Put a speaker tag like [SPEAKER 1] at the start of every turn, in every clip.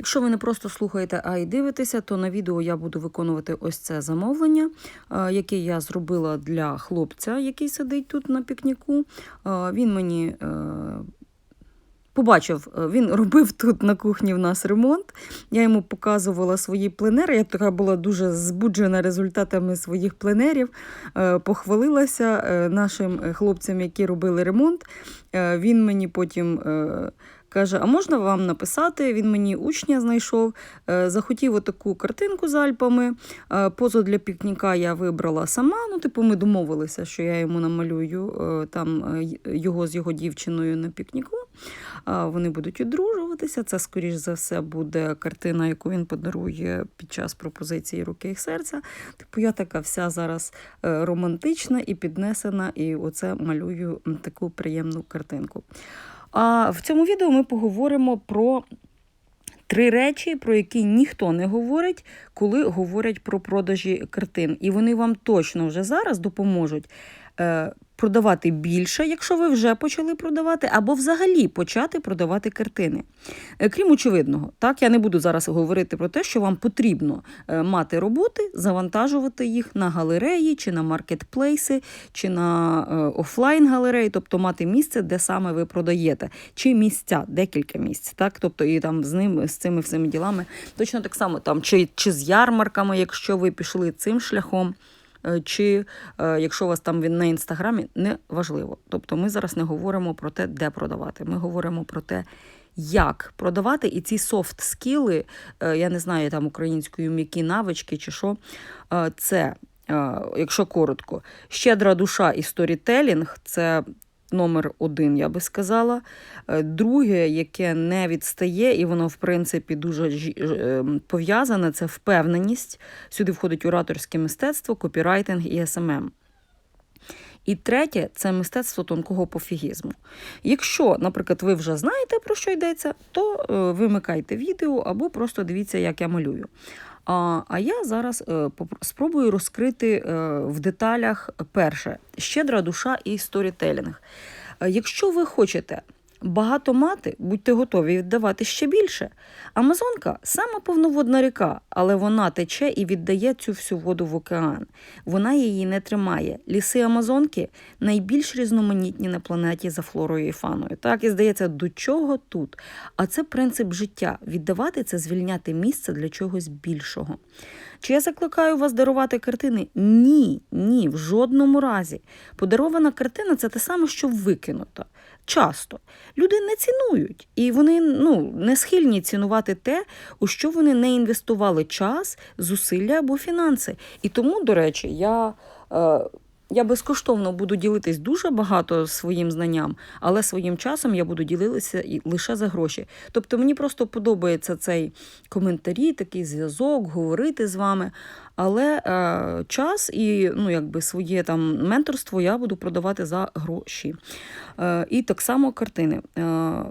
[SPEAKER 1] Якщо ви не просто слухаєте, а й дивитеся, то на відео я буду виконувати ось це замовлення, е, яке я зробила для хлопця, який сидить тут на пікніку. Е, Він мені е, побачив, він робив тут на кухні в нас ремонт. Я йому показувала свої пленери. Я така була дуже збуджена результатами своїх пленерів. Похвалилася нашим хлопцям, які робили ремонт. Він мені потім. Каже, а можна вам написати? Він мені учня знайшов, е, захотів отаку картинку з Альпами. Е, Позу для пікніка я вибрала сама. Ну, типу, ми домовилися, що я йому намалюю е, там його з його дівчиною на пікніку. Вони будуть одружуватися. Це, скоріш за все, буде картина, яку він подарує під час пропозиції руки і серця. Типу, я така вся зараз романтична і піднесена, і оце малюю таку приємну картинку. А в цьому відео ми поговоримо про три речі, про які ніхто не говорить, коли говорять про продажі картин. І вони вам точно вже зараз допоможуть е, продавати більше, якщо ви вже почали продавати, або взагалі почати продавати картини. Е, Крім очевидного, так я не буду зараз говорити про те, що вам потрібно е, мати роботи, завантажувати їх на галереї чи на маркетплейси, чи на е, офлайн галереї, тобто мати місце, де саме ви продаєте, чи місця, декілька місць, так, тобто і там з ними з цими всіми ділами. Точно так само там, чи, чи з ярмарками, якщо ви пішли цим шляхом. Е, Чи е, якщо у вас там він на інстаграмі, не важливо. Тобто ми зараз не говоримо про те, де продавати. Ми говоримо про те, як продавати, і ці софт скіли, е, я не знаю там українською м'які навички чи що, це, якщо коротко, щедра душа і сторітелінг це номер один, я би сказала. Е, Друге, яке не відстає, і воно, в принципі, дуже ем, пов'язане, це впевненість. Сюди входить ораторське мистецтво, копірайтинг і СММ. І третє це мистецтво тонкого пофігізму. Якщо, наприклад, ви вже знаєте, про що йдеться, то е, вимикайте відео або просто дивіться, як я малюю. А, а я зараз е, спробую розкрити е, в деталях перше щедра душа і сторітелінг. Е, Якщо ви хочете багато мати, будьте готові віддавати ще більше. Амазонка сама повноводна ріка, але вона тече і віддає цю всю воду в океан. Вона її не тримає. Ліси Амазонки найбільш різноманітні на планеті за флорою і фаною. Так і здається, до чого тут? А це принцип життя. Віддавати це звільняти місце для чогось більшого. Чи я закликаю вас дарувати картини? Ні, ні, в жодному разі. Подарована картина це те саме, що викинута. Часто люди не цінують, і вони ну, не схильні цінувати те, у що вони не інвестували час, зусилля або фінанси. І тому, до речі, я. Е, я безкоштовно буду ділитись дуже багато своїм знанням, але своїм часом я буду ділитися лише за гроші. Тобто мені просто подобається цей коментарі, такий зв'язок, говорити з вами. Але е, час і ну, якби своє там менторство я буду продавати за гроші. Е, і так само картини. Е,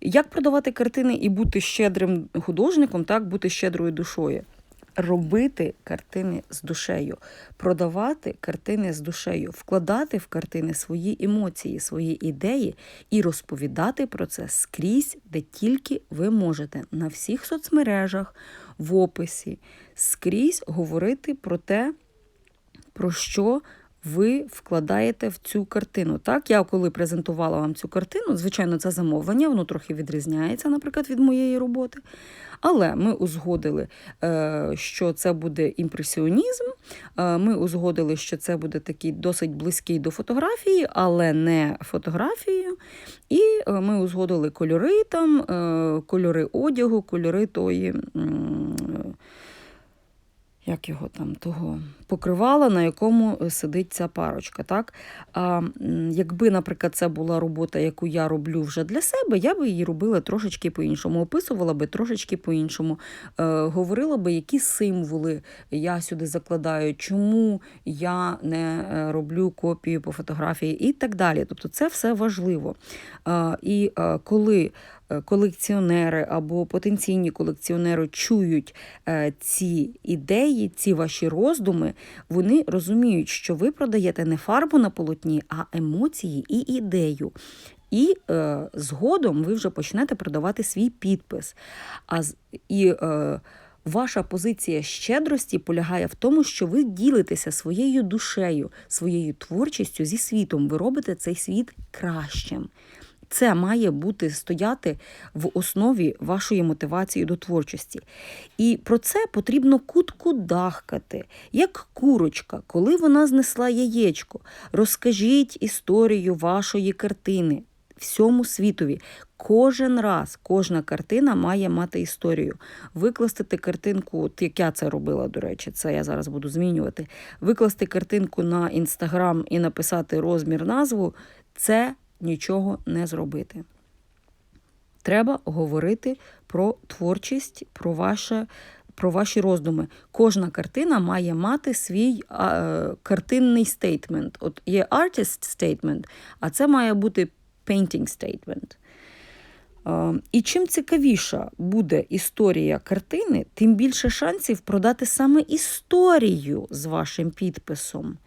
[SPEAKER 1] як продавати картини і бути щедрим художником, так бути щедрою душою? Робити картини з душею, продавати картини з душею, вкладати в картини свої емоції, свої ідеї і розповідати про це скрізь, де тільки ви можете, на всіх соцмережах, в описі, скрізь говорити про те, про що ви вкладаєте в цю картину. Так, я коли презентувала вам цю картину, звичайно, це замовлення, воно трохи відрізняється, наприклад, від моєї роботи. Але ми узгодили, е, що це буде імпресіонізм. е, Ми узгодили, що це буде такий досить близький до фотографії, але не фотографією. І е, ми узгодили кольори там, кольори одягу, кольори тої. як його там того покривала, на якому е, сидить ця парочка. Так? А якби, наприклад, це була робота, яку я роблю вже для себе, я би її робила трошечки по-іншому, описувала би трошечки по-іншому, е, говорила би, які символи я сюди закладаю, чому я не е, роблю копію по фотографії і так далі. Тобто це все важливо. І коли колекціонери або потенційні колекціонери чують ці ідеї, ці ваші роздуми, вони розуміють, що ви продаєте не фарбу на полотні, а емоції і ідею. І е, згодом ви вже почнете продавати свій підпис. А, і е, ваша позиція щедрості полягає в тому, що ви ділитеся своєю душею, своєю творчістю зі світом. Ви робите цей світ кращим. Це має бути стояти в основі вашої мотивації до творчості. І про це потрібно кутку дахкати, як курочка, коли вона знесла яєчко. Розкажіть історію вашої картини всьому світові. Кожен раз, кожна картина має мати історію. Викласти картинку, от як я це робила, до речі, це я зараз буду змінювати. Викласти картинку на інстаграм і написати розмір назву це нічого не зробити. Треба говорити про творчість, про ваше. Про ваші роздуми. Кожна картина має мати свій а, картинний стейтмент. От є artist statement, а це має бути painting statement. А, і чим цікавіша буде історія картини, тим більше шансів продати саме історію з вашим підписом,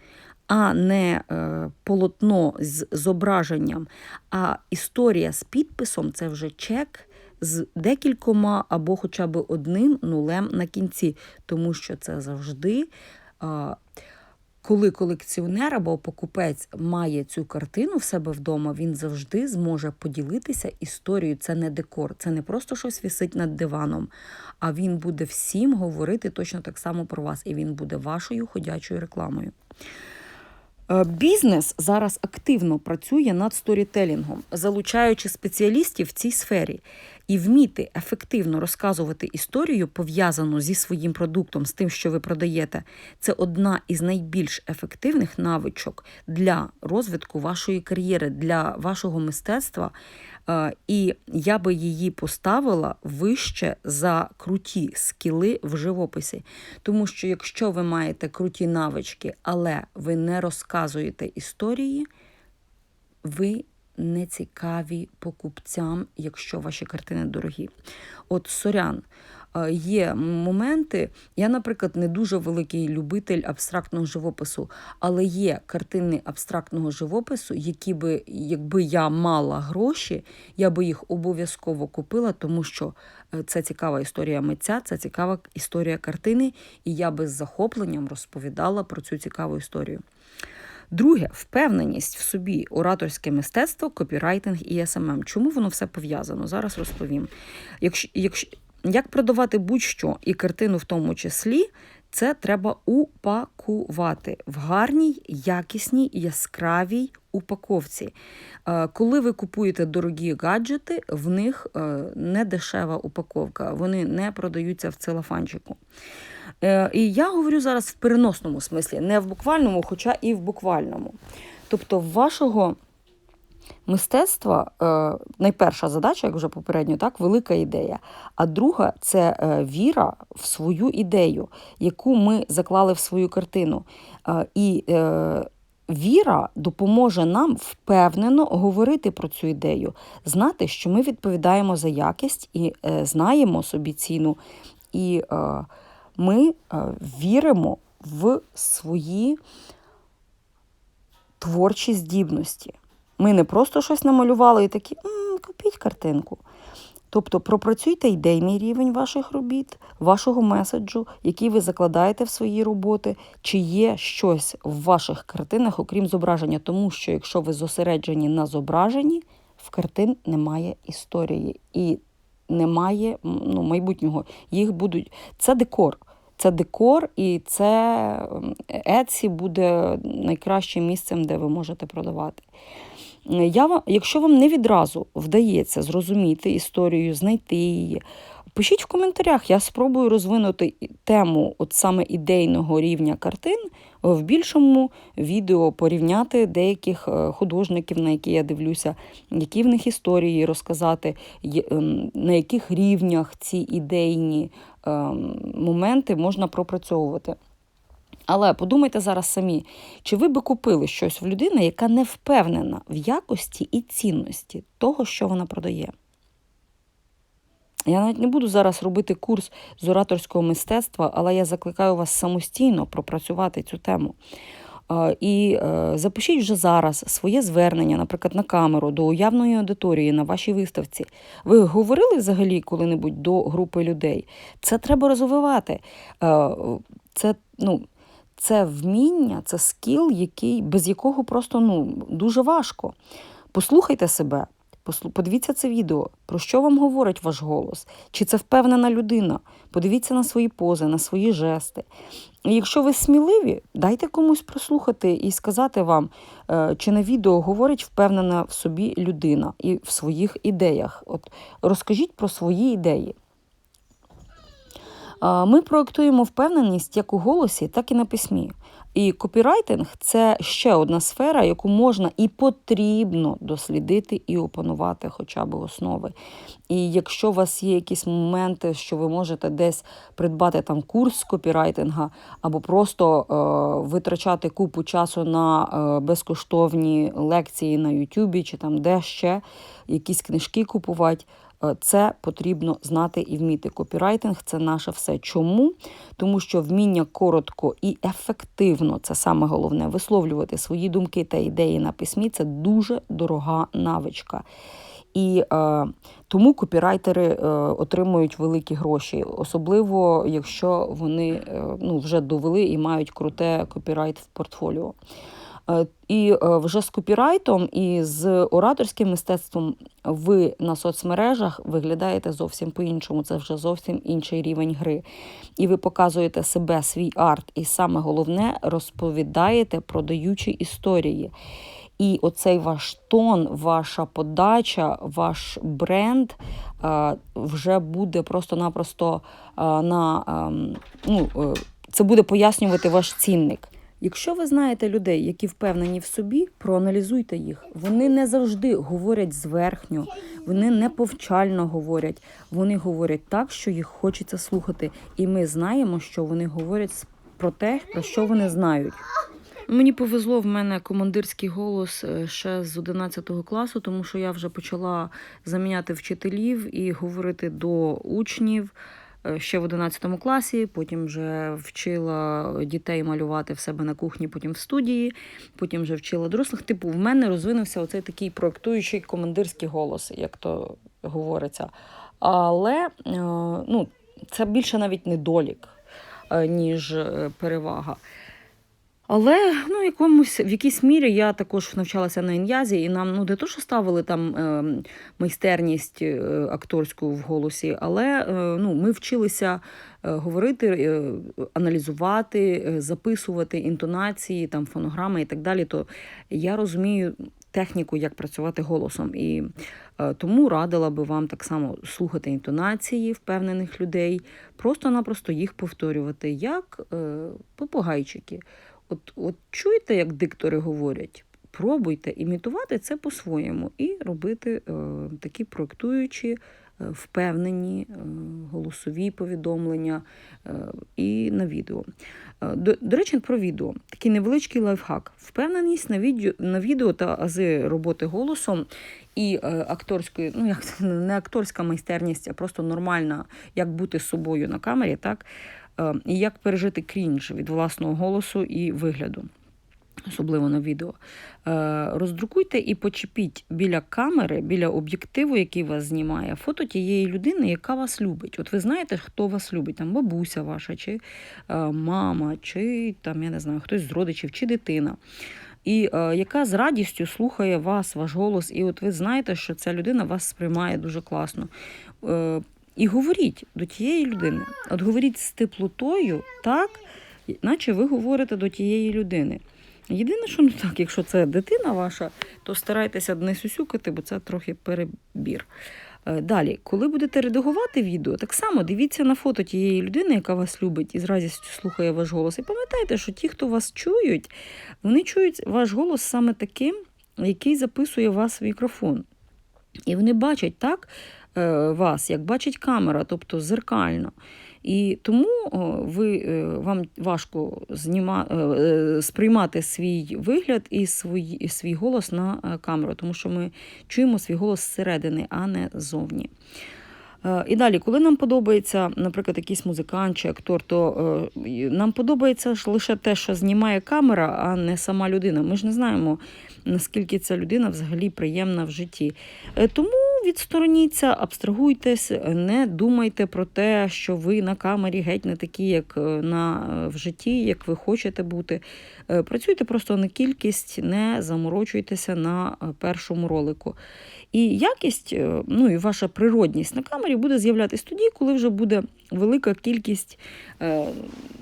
[SPEAKER 1] а не е, полотно з зображенням. А історія з підписом це вже чек з декількома або хоча б одним нулем на кінці, тому що це завжди. Коли колекціонер або покупець має цю картину в себе вдома, він завжди зможе поділитися історією. Це не декор, це не просто щось висить над диваном, а він буде всім говорити точно так само про вас, і він буде вашою ходячою рекламою. Е, Бізнес зараз активно працює над сторітелінгом, залучаючи спеціалістів в цій сфері. І вміти ефективно розказувати історію, пов'язану зі своїм продуктом, з тим, що ви продаєте, це одна із найбільш ефективних навичок для розвитку вашої кар'єри, для вашого мистецтва. Е, І я би її поставила вище за круті скіли в живописі. Тому що якщо ви маєте круті навички, але ви не розказуєте історії, ви не цікаві покупцям, якщо ваші картини дорогі. От сорян. е, Є моменти, я, наприклад, не дуже великий любитель абстрактного живопису, але є картини абстрактного живопису, які би, якби я мала гроші, я би їх обов'язково купила, тому що е, це цікава історія митця, це цікава історія картини, і я би з захопленням розповідала про цю цікаву історію. Друге, впевненість в собі, ораторське мистецтво, копірайтинг і СММ. Чому воно все пов'язано? Зараз розповім. Якщо, якщо, як продавати будь-що і картину в тому числі, це треба упакувати в гарній, якісній, яскравій упаковці. Е, Коли ви купуєте дорогі гаджети, в них е, не дешева упаковка, вони не продаються в целофанчику. Е, І я говорю зараз в переносному смислі, не в буквальному, хоча і в буквальному. Тобто, вашого мистецтва е, найперша задача, як вже попередньо, так, велика ідея. А друга це е, віра в свою ідею, яку ми заклали в свою картину. І Віра допоможе нам впевнено говорити про цю ідею, знати, що ми відповідаємо за якість і е, знаємо собі ціну. І е, ми е, віримо в свої творчі здібності. Ми не просто щось намалювали і такі купіть картинку. Тобто пропрацюйте ідейний рівень ваших робіт, вашого меседжу, який ви закладаєте в свої роботи, чи є щось в ваших картинах, окрім зображення. Тому що якщо ви зосереджені на зображенні, в картин немає історії і немає ну, майбутнього. Їх будуть. Це декор. Це декор, і це ем, Etsy буде найкращим місцем, де ви можете продавати. Я, якщо вам не відразу вдається зрозуміти історію, знайти її, пишіть в коментарях, я спробую розвинути тему от саме ідейного рівня картин в більшому відео, порівняти деяких е, художників, на які я дивлюся, які в них історії розказати, ем, на яких рівнях ці ідейні моменти можна пропрацьовувати. Але подумайте зараз самі, чи ви би купили щось в людини, яка не впевнена в якості і цінності того, що вона продає? Я навіть не буду зараз робити курс з ораторського мистецтва, але я закликаю вас самостійно пропрацювати цю тему. І е, запишіть вже зараз своє звернення, наприклад, на камеру до уявної аудиторії на вашій виставці. Ви говорили взагалі коли-небудь до групи людей? Це треба розвивати. Е, Це, ну, це вміння, це скіл, який, без якого просто ну, дуже важко. Послухайте себе, подивіться це відео, про що вам говорить ваш голос, чи це впевнена людина. Подивіться на свої пози, на свої жести. Якщо ви сміливі, дайте комусь прослухати і сказати вам, е, чи на відео говорить впевнена в собі людина і в своїх ідеях. От розкажіть про свої ідеї. Ми проектуємо впевненість як у голосі, так і на письмі. І копірайтинг це ще одна сфера, яку можна і потрібно дослідити і опанувати хоча б основи. І якщо у вас є якісь моменти, що ви можете десь придбати там курс копірайтинга, або просто е, витрачати купу часу на е, безкоштовні лекції на Ютубі чи там де ще якісь книжки купувати. Е, Це потрібно знати і вміти. Копірайтинг це наше все. Чому? Тому що вміння коротко і ефективно це саме головне висловлювати свої думки та ідеї на письмі це дуже дорога навичка. І е, тому копірайтери е, отримують великі гроші, особливо якщо вони е, ну, вже довели і мають круте копірайт в портфоліо. Е, І е, вже з копірайтом і з ораторським мистецтвом ви на соцмережах виглядаєте зовсім по-іншому. Це вже зовсім інший рівень гри. І ви показуєте себе, свій арт, і саме головне розповідаєте, продаючи історії. І оцей ваш тон, ваша подача, ваш бренд е, вже буде просто-напросто на ем, ну, це буде пояснювати ваш цінник. Якщо ви знаєте людей, які впевнені в собі, проаналізуйте їх. Вони не завжди говорять зверхньо, вони не повчально говорять. Вони говорять так, що їх хочеться слухати. І ми знаємо, що вони говорять про те, про що вони знають. Мені повезло в мене командирський голос е, ще з 11 класу, тому що я вже почала заміняти вчителів і говорити до учнів ще в 11 класі. Потім вже вчила дітей малювати в себе на кухні, потім в студії, потім вже вчила дорослих. Типу, в мене розвинувся оцей такий проектуючий командирський голос, як то говориться. Але е, ну, це більше навіть недолік, е, ніж е, перевага. Але ну, якомусь, в якійсь мірі я також навчалася на ін'язі, і нам ну, не то, що ставили там е, майстерність е, акторську в голосі, але е, ну, ми вчилися е, говорити, е, аналізувати, е, записувати інтонації, там, фонограми і так далі. То я розумію техніку, як працювати голосом. І е, тому радила би вам так само слухати інтонації впевнених людей, просто-напросто їх повторювати, як е, попугайчики. От, от чуєте, як диктори говорять? Пробуйте імітувати це по-своєму і робити е, такі проектуючі, е, впевнені е, голосові повідомлення е, і на відео. Е, До, до речі, про відео. Такий невеличкий лайфхак. Впевненість на відео, на відео та ази роботи голосом і е, акторської, ну як не акторська майстерність, а просто нормальна, як бути з собою на камері, так? Е, і як пережити крінж від власного голосу і вигляду, особливо на відео. Е, Роздрукуйте і почепіть біля камери, біля об'єктиву, який вас знімає, фото тієї людини, яка вас любить. От ви знаєте, хто вас любить, там бабуся ваша, чи е, мама, чи там, я не знаю, хтось з родичів, чи дитина. І е, яка з радістю слухає вас, ваш голос, і от ви знаєте, що ця людина вас сприймає дуже класно. Е, і говоріть до тієї людини. От говоріть з теплотою, так, наче ви говорите до тієї людини. Єдине, що ну так, якщо це дитина ваша, то старайтеся не сюсюкати, бо це трохи перебір. Е, Далі, коли будете редагувати відео, так само дивіться на фото тієї людини, яка вас любить і з радістю слухає ваш голос. І пам'ятайте, що ті, хто вас чують, вони чують ваш голос саме таким, який записує вас в мікрофон. І вони бачать так вас, як бачить камера, тобто зеркально. І тому ви, е, вам важко зніма, е, е, сприймати свій вигляд і свій, свій голос на е, камеру, тому що ми чуємо свій голос зсередини, а не ззовні. Е, І далі, коли нам подобається, наприклад, якийсь музикант чи актор, то е, нам подобається лише те, що знімає камера, а не сама людина. Ми ж не знаємо, наскільки ця людина взагалі приємна в житті. Е, Тому відстороніться, абстрагуйтесь, не думайте про те, що ви на камері геть не такі, як е, на, е, в житті, як ви хочете бути. Е, Працюйте просто на кількість, не заморочуйтеся на першому ролику. І якість, ну і ваша природність на камері буде з'являтися тоді, коли вже буде велика кількість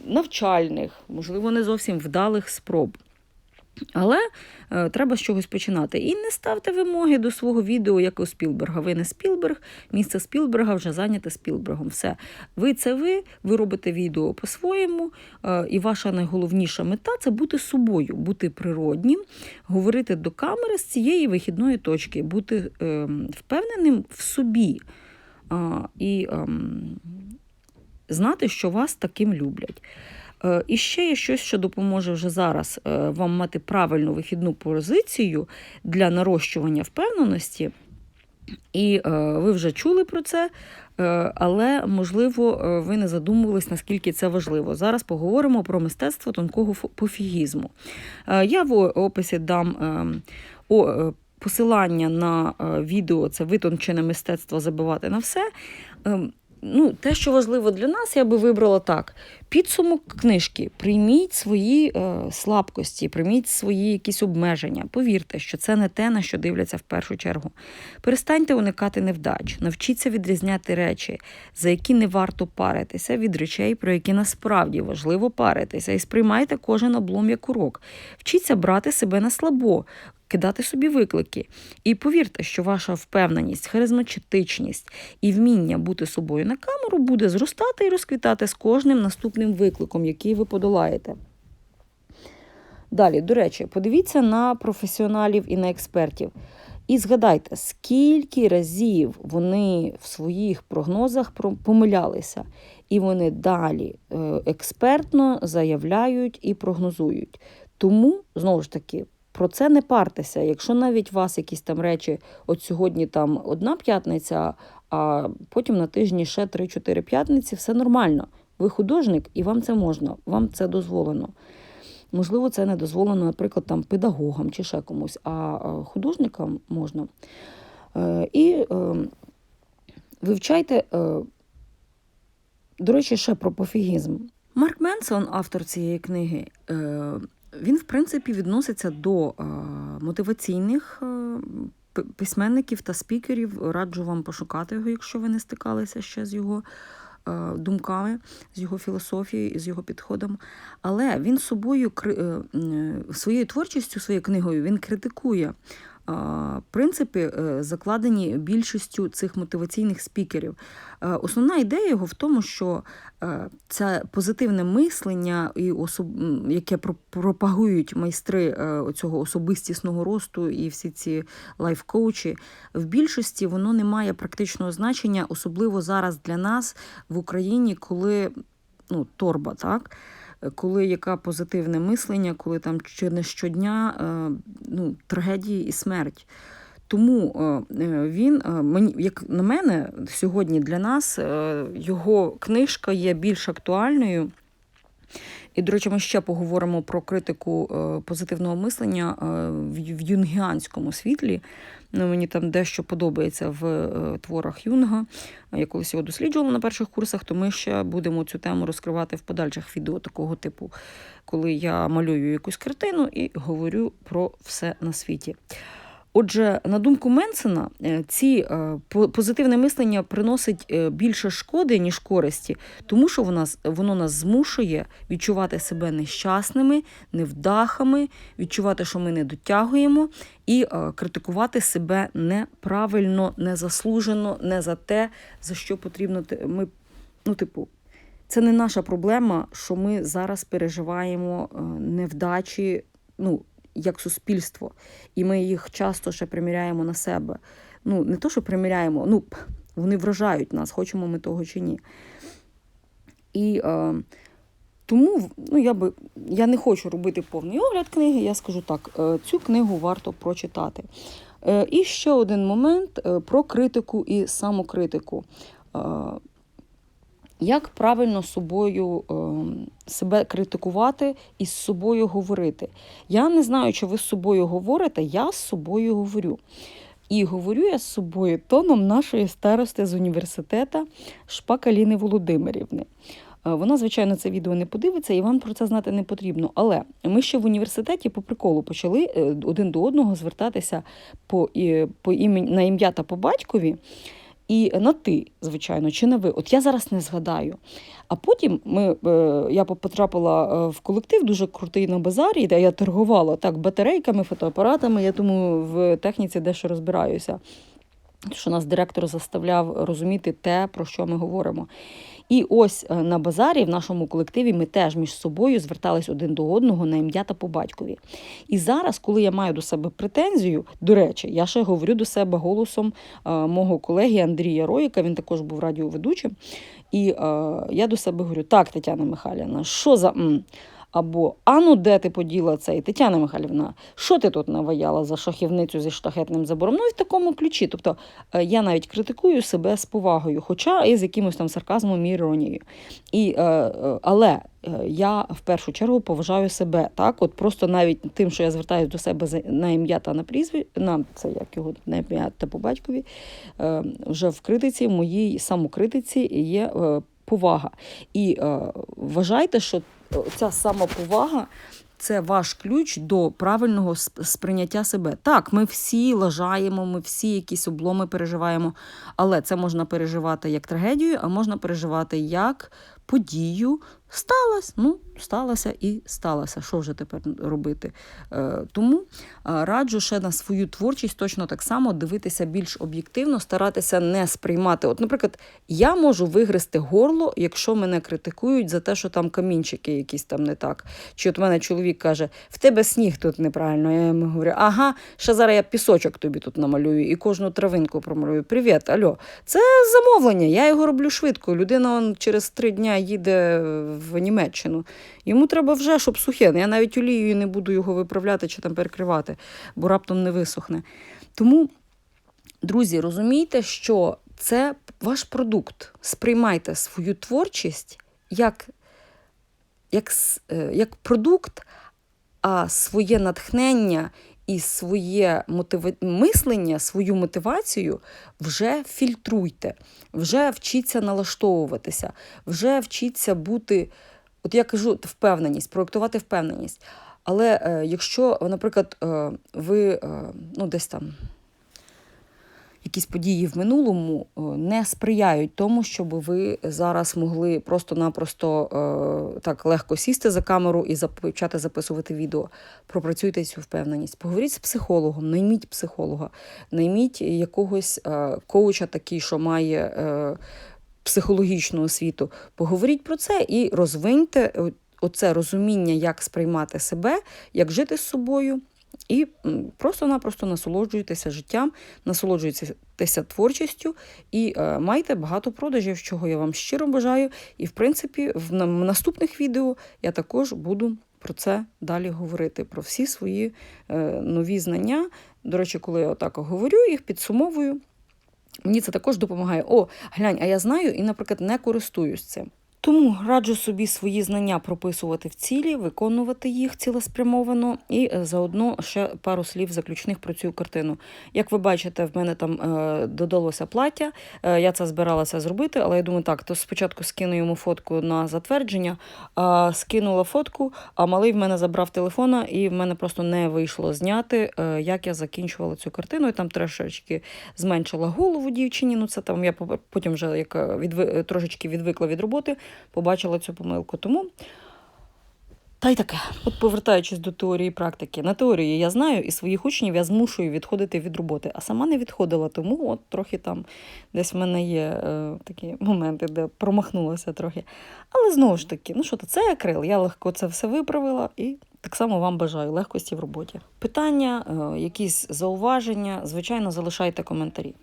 [SPEAKER 1] навчальних, можливо, не зовсім вдалих спроб. Але е, треба з чогось починати. І не ставте вимоги до свого відео, як у Спілберга. Ви не Спілберг, місце Спілберга вже зайняте Спілбергом. Все. Ви це ви, ви робите відео по-своєму, е, і ваша найголовніша мета це бути собою, бути природнім, говорити до камери з цієї вихідної точки, бути е, впевненим в собі. А, і ем, знати, що вас таким люблять. Е, І ще є щось, що допоможе вже зараз е, вам мати правильну вихідну позицію для нарощування впевненості. І е, ви вже чули про це, але, можливо, ви не задумувались, наскільки це важливо. Зараз поговоримо про мистецтво тонкого пофігізму. Я в описі дам е, о, е, посилання на відео це витончене мистецтво забивати на все. Ну, те, що важливо для нас, я би вибрала так: підсумок книжки. Прийміть свої е, слабкості, прийміть свої якісь обмеження. Повірте, що це не те, на що дивляться в першу чергу. Перестаньте уникати невдач, навчіться відрізняти речі, за які не варто паритися, від речей, про які насправді важливо паритися, і сприймайте кожен облом як урок. Вчіться брати себе на слабо. Кидати собі виклики. І повірте, що ваша впевненість, харизматичність і вміння бути собою на камеру буде зростати і розквітати з кожним наступним викликом, який ви подолаєте. Далі, до речі, подивіться на професіоналів і на експертів. І згадайте, скільки разів вони в своїх прогнозах помилялися, і вони далі е, експертно заявляють і прогнозують. Тому, знову ж таки, про це не партеся. Якщо навіть у вас якісь там речі, от сьогодні там одна п'ятниця, а потім на тижні ще 3-4 п'ятниці, все нормально. Ви художник, і вам це можна, вам це дозволено. Можливо, це не дозволено, наприклад, там педагогам чи ще комусь, а художникам можна. Е, І е, вивчайте, е, до речі, ще про пофігізм. Марк Менсон, автор цієї книги, він, в принципі, відноситься до е, мотиваційних е, письменників та спікерів. Раджу вам пошукати його, якщо ви не стикалися ще з його е, думками, з його філософією, з його підходом. Але він собою своєю творчістю, своєю книгою, він критикує. Принципи, е, закладені більшістю цих мотиваційних спікерів. Е, Основна ідея його в тому, що е, це позитивне мислення, і яке про- пропагують майстри цього особистісного росту і всі ці лайф-коучі, в більшості воно не має практичного значення, особливо зараз для нас в Україні, коли ну, торба, так? Коли яке позитивне мислення, коли там чи не щодня е, ну, трагедії і смерть. Тому е, е, він мені, як на мене, сьогодні для нас його книжка є більш актуальною. І, до речі, ми ще поговоримо про критику е, позитивного мислення е, в, юнгіанському світлі. Ну, мені там дещо подобається в е, творах Юнга. Я колись його досліджувала на перших курсах, то ми ще будемо цю тему розкривати в подальших відео такого типу, коли я малюю якусь картину і говорю про все на світі. Отже, на думку Менсена, е, ці е, позитивне мислення приносить е, більше шкоди, ніж користі, тому що воно, воно нас змушує відчувати себе нещасними, невдахами, відчувати, що ми не дотягуємо, і критикувати себе неправильно, незаслужено, не за те, за що потрібно ми, ну, типу. Це не наша проблема, що ми зараз переживаємо невдачі, ну, як суспільство, і ми їх часто ще приміряємо на себе. Ну, не то, що приміряємо, ну, вони вражають нас, хочемо ми того чи ні. І е, тому ну, я, би, я не хочу робити повний огляд книги, я скажу так: е, цю книгу варто прочитати. Е, І ще один момент е, про критику і самокритику. е, як правильно собою е, себе критикувати і з собою говорити. Я не знаю, чи ви з собою говорите, я з собою говорю. І говорю я з собою тоном нашої старости з університету Шпак Аліни Володимирівни. Е, Вона, звичайно, це відео не подивиться, і вам про це знати не потрібно. Але ми ще в університеті по приколу почали е, один до одного звертатися по, по імені, на ім'я та по батькові. І на ти, звичайно, чи на ви. От я зараз не згадаю. А потім ми, е, я потрапила е, в колектив дуже крутий на базарі, де я торгувала так батарейками, фотоапаратами. Я тому в техніці дещо розбираюся. Що нас директор заставляв розуміти те, про що ми говоримо. І ось е, на базарі в нашому колективі ми теж між собою звертались один до одного на ім'я та по батькові. І зараз, коли я маю до себе претензію, до речі, я ще говорю до себе голосом е, мого колеги Андрія Роїка, він також був радіоведучим. І е, я до себе говорю: так, Тетяна Михайлівна, що за. м?» Або ану, де ти поділа цей Тетяна Михайлівна, що ти тут наваяла за шахівницю зі штахетним забором? Ну і в такому ключі. Тобто е, я навіть критикую себе з повагою, хоча і з якимось там сарказмом і іронією. І, е, е, але я в першу чергу поважаю себе. Так, от просто навіть тим, що я звертаюся до себе на ім'я та на прізвище, на це як його на ім'я та по батькові, вже в критиці, в моїй самокритиці є повага. І е, вважайте, що ця самоповага. Це ваш ключ до правильного сприйняття себе. Так, ми всі лажаємо, ми всі якісь обломи переживаємо, але це можна переживати як трагедію, а можна переживати як подію. Сталося, ну, сталося і сталося. Що вже тепер робити? Е, тому е, раджу ще на свою творчість точно так само дивитися більш об'єктивно, старатися не сприймати. От, наприклад, я можу вигризти горло, якщо мене критикують за те, що там камінчики якісь там не так. Чи от мене чоловік каже, в тебе сніг тут неправильно. Я йому говорю, ага, ще зараз я пісочок тобі тут намалюю і кожну травинку промалюю. Привіт, альо. Це замовлення, я його роблю швидко. Людина через три дня їде в Німеччину. Йому треба вже, щоб сухе. Я навіть олією не буду його виправляти чи там перекривати, бо раптом не висохне. Тому, друзі, розумійте, що це ваш продукт. Сприймайте свою творчість як, як, е, як продукт, а своє натхнення і своє мотива... мислення, свою мотивацію вже фільтруйте, вже вчіться налаштовуватися, вже вчіться бути, от я кажу, впевненість, проєктувати впевненість. Але е, якщо, наприклад, е, ви е, ну, десь там якісь події в минулому е, не сприяють тому, щоб ви зараз могли просто-напросто е, так легко сісти за камеру і почати записувати відео. Пропрацюйте цю впевненість. Поговоріть з психологом, найміть психолога, найміть якогось е, коуча, такий, що має. Психологічну освіту, поговоріть про це і розвиньте оце розуміння, як сприймати себе, як жити з собою, і просто-напросто насолоджуйтеся життям, насолоджуйтеся творчістю і е, майте багато продажів, чого я вам щиро бажаю. І, в принципі, в, на- в наступних відео я також буду про це далі говорити, про всі свої е, нові знання. До речі, коли я отак говорю, їх підсумовую. Мені це також допомагає. О, глянь, а я знаю і, наприклад, не користуюсь цим. Тому раджу собі свої знання прописувати в цілі, виконувати їх цілеспрямовано, і е, заодно ще пару слів заключних про цю картину. Як ви бачите, в мене там е, додалося плаття. Е, я це збиралася зробити, але я думаю, так, то спочатку скину йому фотку на затвердження, скинула фотку, а малий в мене забрав телефона, і в мене просто не вийшло зняти, як я закінчувала цю картину. І там трошечки зменшила голову дівчині. Ну це там я по- потім вже як відви, трошечки відвикла від роботи, побачила цю помилку. Тому. Та й таке, от повертаючись до теорії практики, на теорії я знаю, і своїх учнів я змушую відходити від роботи, а сама не відходила, тому от трохи там десь в мене є е, такі моменти, де промахнулася трохи. Але знову ж таки, ну що то, це акрил, я легко це все виправила і так само вам бажаю легкості в роботі. Питання, е, якісь зауваження, звичайно, залишайте коментарі.